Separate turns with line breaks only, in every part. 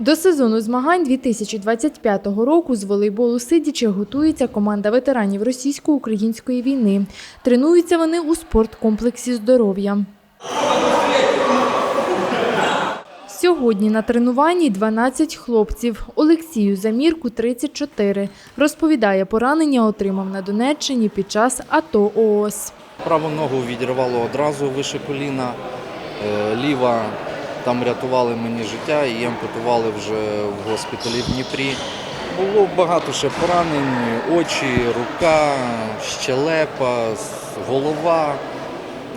До сезону змагань 2025 року з волейболу сидячи готується команда ветеранів російсько-української війни. Тренуються вони у спорткомплексі здоров'я. Сьогодні на тренуванні 12 хлопців. Олексію Замірку 34. Розповідає, поранення отримав на Донеччині під час АТО ООС.
Праву ногу відірвало одразу вище коліна, е, ліва там рятували мені життя і ампутували вже в госпіталі в Дніпрі. Було багато ще поранень, очі, рука, щелепа, голова.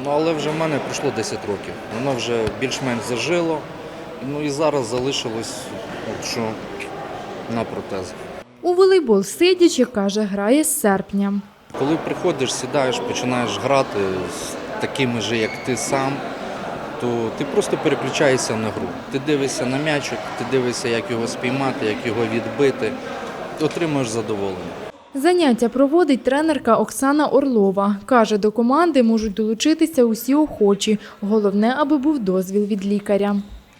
Ну, але вже в мене пройшло 10 років. Воно вже більш-менш зажило. Ну і зараз залишилось, от що на протезах.
У волейбол сидячи, каже, грає з серпня.
Коли приходиш, сідаєш, починаєш грати з такими же, як ти сам, то ти просто переключаєшся на гру. Ти дивишся на м'ячик, ти дивишся, як його спіймати, як його відбити, отримуєш задоволення.
Заняття проводить тренерка Оксана Орлова. Каже, до команди можуть долучитися усі охочі. Головне, аби був дозвіл від лікаря.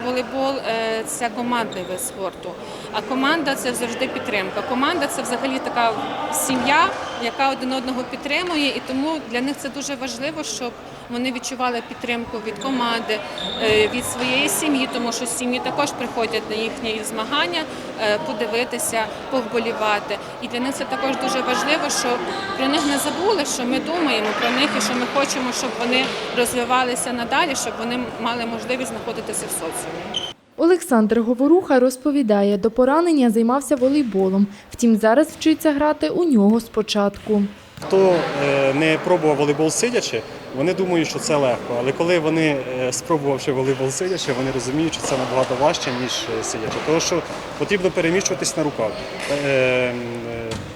Волейбол е, це командний вид спорту, а команда це завжди підтримка. Команда це взагалі така сім'я, яка один одного підтримує, і тому для них це дуже важливо, щоб вони відчували підтримку від команди, е, від своєї сім'ї, тому що сім'ї також приходять на їхні змагання е, подивитися, повболівати. І для них це також дуже важливо, щоб про них не забули, що ми думаємо про них і що ми хочемо, щоб вони розвивалися надалі, щоб вони мали можливість знаходитися в соціумі.
Олександр Говоруха розповідає, до поранення займався волейболом. Втім, зараз вчиться грати у нього спочатку.
Хто е, не пробував волейбол сидячи, вони думають, що це легко. Але коли вони е, спробувавши волейбол сидячи, вони розуміють, що це набагато важче, ніж е, сидячи. Тому що потрібно переміщуватись на руках.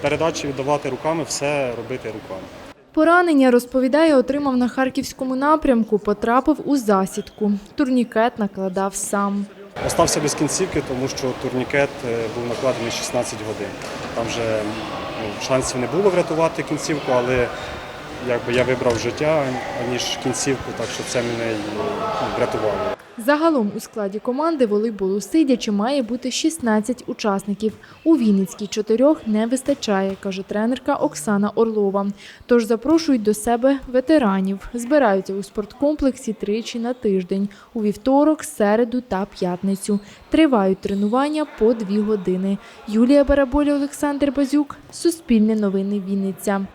Передачі віддавати руками, все робити руками.
Поранення, розповідає, отримав на харківському напрямку, потрапив у засідку. Турнікет накладав сам.
Остався без кінцівки, тому що турнікет був накладений 16 годин. Там вже шансів не було врятувати кінцівку, але якби я вибрав життя, аніж кінцівку, так що це мене ну, врятувало.
Загалом у складі команди волейболу сидячи має бути 16 учасників. У Вінницькій чотирьох не вистачає, каже тренерка Оксана Орлова. Тож запрошують до себе ветеранів. Збираються у спорткомплексі тричі на тиждень – у вівторок, середу та п'ятницю. Тривають тренування по дві години. Юлія Бараболя, Олександр Базюк. Суспільне новини Вінниця.